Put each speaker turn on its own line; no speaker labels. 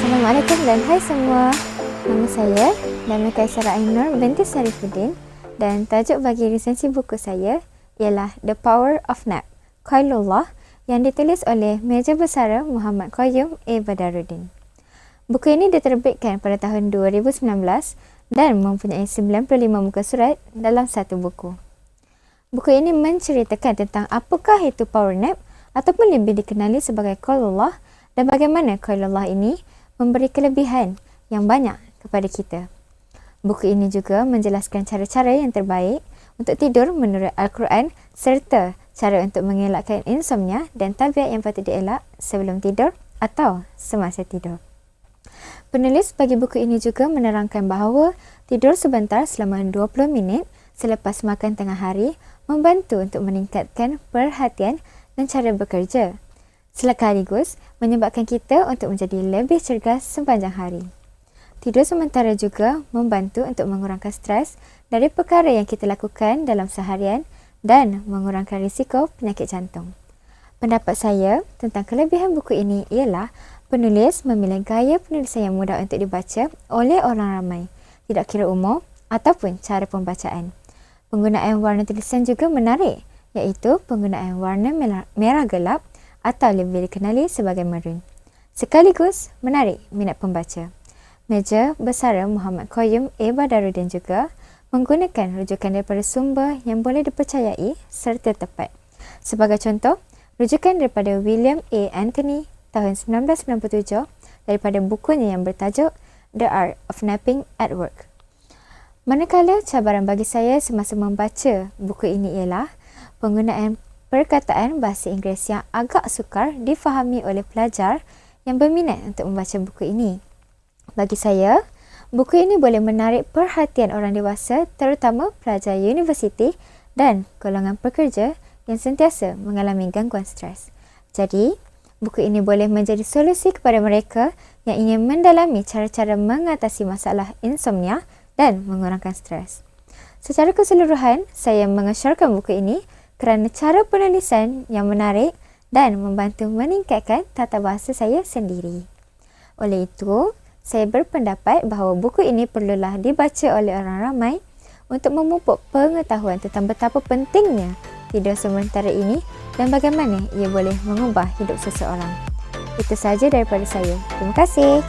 Assalamualaikum dan hai semua. Nama saya Nama Kaisara Ainur binti Sarifuddin dan tajuk bagi resensi buku saya ialah The Power of Nap, Qailullah yang ditulis oleh Meja Besara Muhammad Qayyum A. Badaruddin. Buku ini diterbitkan pada tahun 2019 dan mempunyai 95 muka surat dalam satu buku. Buku ini menceritakan tentang apakah itu power nap ataupun lebih dikenali sebagai Qailullah dan bagaimana Qailullah ini memberi kelebihan yang banyak kepada kita. Buku ini juga menjelaskan cara-cara yang terbaik untuk tidur menurut Al-Quran serta cara untuk mengelakkan insomnia dan tabiat yang patut dielak sebelum tidur atau semasa tidur. Penulis bagi buku ini juga menerangkan bahawa tidur sebentar selama 20 minit selepas makan tengah hari membantu untuk meningkatkan perhatian dan cara bekerja. Sekaligus menyebabkan kita untuk menjadi lebih cergas sepanjang hari. Tidur sementara juga membantu untuk mengurangkan stres dari perkara yang kita lakukan dalam seharian dan mengurangkan risiko penyakit jantung. Pendapat saya tentang kelebihan buku ini ialah penulis memilih gaya penulisan yang mudah untuk dibaca oleh orang ramai, tidak kira umur ataupun cara pembacaan. Penggunaan warna tulisan juga menarik, iaitu penggunaan warna merah gelap atau lebih dikenali sebagai maroon. Sekaligus menarik minat pembaca. Meja Besara Muhammad Qayyum A. Badaruddin juga menggunakan rujukan daripada sumber yang boleh dipercayai serta tepat. Sebagai contoh, rujukan daripada William A. Anthony tahun 1997 daripada bukunya yang bertajuk The Art of Napping at Work. Manakala cabaran bagi saya semasa membaca buku ini ialah penggunaan perkataan bahasa Inggeris yang agak sukar difahami oleh pelajar yang berminat untuk membaca buku ini. Bagi saya, buku ini boleh menarik perhatian orang dewasa terutama pelajar universiti dan golongan pekerja yang sentiasa mengalami gangguan stres. Jadi, buku ini boleh menjadi solusi kepada mereka yang ingin mendalami cara-cara mengatasi masalah insomnia dan mengurangkan stres. Secara keseluruhan, saya mengesyarkan buku ini kerana cara penulisan yang menarik dan membantu meningkatkan tata bahasa saya sendiri. Oleh itu, saya berpendapat bahawa buku ini perlulah dibaca oleh orang ramai untuk memupuk pengetahuan tentang betapa pentingnya tidur sementara ini dan bagaimana ia boleh mengubah hidup seseorang. Itu sahaja daripada saya. Terima kasih.